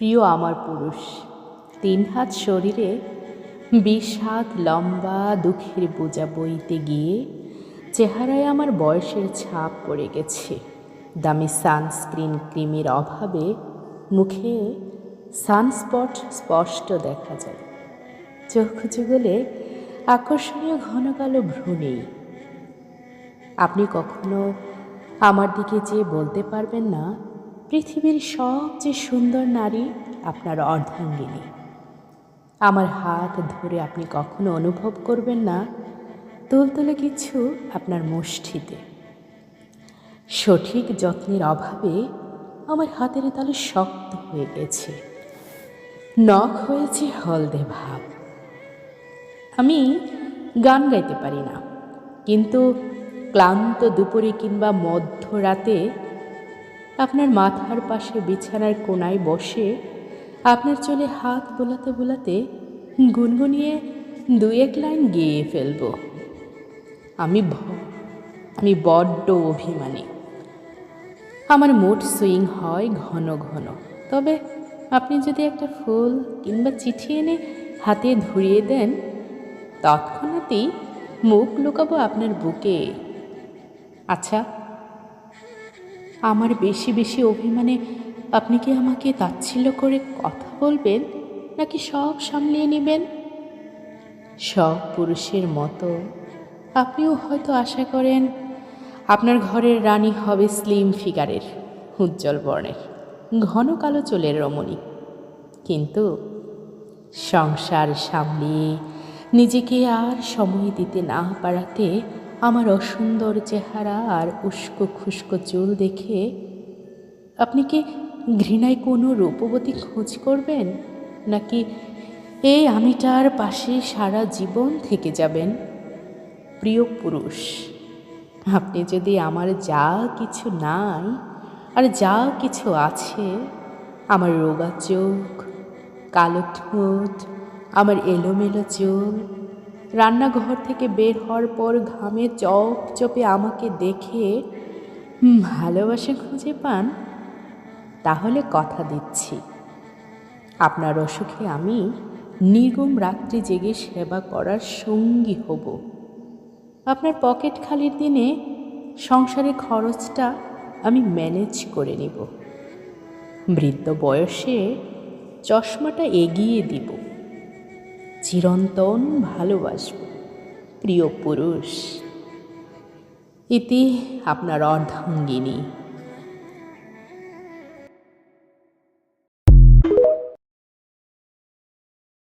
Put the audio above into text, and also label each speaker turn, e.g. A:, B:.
A: প্রিয় আমার পুরুষ, তিন হাত শরীরে বিশ হাত লম্বা দুঃখের বোঝা বইতে গিয়ে চেহারায় আমার বয়সের ছাপ পড়ে গেছে। দামি সানস্ক্রিন ক্রিমের অভাবে মুখে সানস্পট স্পষ্ট দেখা যায়। চোখ যুগলে আকর্ষণীয় ঘন কালো ভ্রু নেই। আপনি কখনো আমার দিকে চেয়ে বলতে পারবেন না? পৃথিবীর সবচেয়ে সুন্দর নারী আপনার অর্ধাঙ্গিনী। আমার হাত ধরে আপনি কখনো অনুভব করবেন না, তুলতুলে কিছু আপনার মুষ্টিতে। সঠিক যত্নের অভাবে আমার হাতের তালে শক্ত হয়ে গেছে। নখ হয়েছে হলদে ভাব। আমি গান গাইতে পারি না, কিন্তু ক্লান্ত দুপুরে কিংবা মধ্যরাতে আপনার মাথার পাশে বিছানার কোনায় বসে আপনার চলে হাত বোলাতে বোলাতে গুনগুনিয়ে দু এক লাইন গেয়ে ফেলব। আমি আমি বড্ড অভিমানী। আমার মুড সুইং হয় ঘন ঘন। তবে আপনি যদি একটা ফুল কিংবা চিঠি এনে হাতে ধরিয়ে দেন, তৎক্ষণাতেই মুখ লুকাবো আপনার বুকে। আচ্ছা আমার বেশি বেশি অভিমানে আপনি কি আমাকে তাচ্ছিল্য করে কথা বলবেন, নাকি সব সামলিয়ে নেবেন? সব পুরুষের মতো। আপনিও হয়তো আশা করেন, আপনার ঘরের রানী হবে স্লিম ফিগারের উজ্জ্বল বর্ণের, ঘন কালো চুলের রমণী। কিন্তু সংসার সামলিয়ে নিজেকে আর সময় দিতে না পারাতে আমার অসুন্দর চেহারা আর উস্কো খুস্কো চুল দেখে আপনি কি ঘৃণায় কোনো রূপবতী খোঁজ করবেন? নাকি এই আমিটার পাশে সারা জীবন থেকে যাবেন? প্রিয় পুরুষ, আপনি যদি আমার যা কিছু নাই আর যা কিছু আছে, আমার রোগা চোখ, কালো ঠোঁট, আমার এলোমেলো চুল রান্নাঘর থেকে বের হওয়ার পর ঘামে চপ চপে আমাকে দেখে ভালোবাসা খুঁজে পান? তাহলে কথা দিচ্ছি। আপনার অসুখে আমি নির্গম রাত্রি জেগে সেবা করার সঙ্গী হব। আপনার পকেট খালির দিনে সংসারের খরচটা আমি ম্যানেজ করে নিব। বৃদ্ধ বয়সে চশমাটা এগিয়ে দিব। চিরন্তন ভালোবাসব প্রিয় পুরুষ। ইতি আপনার অর্ধাঙ্গিনী।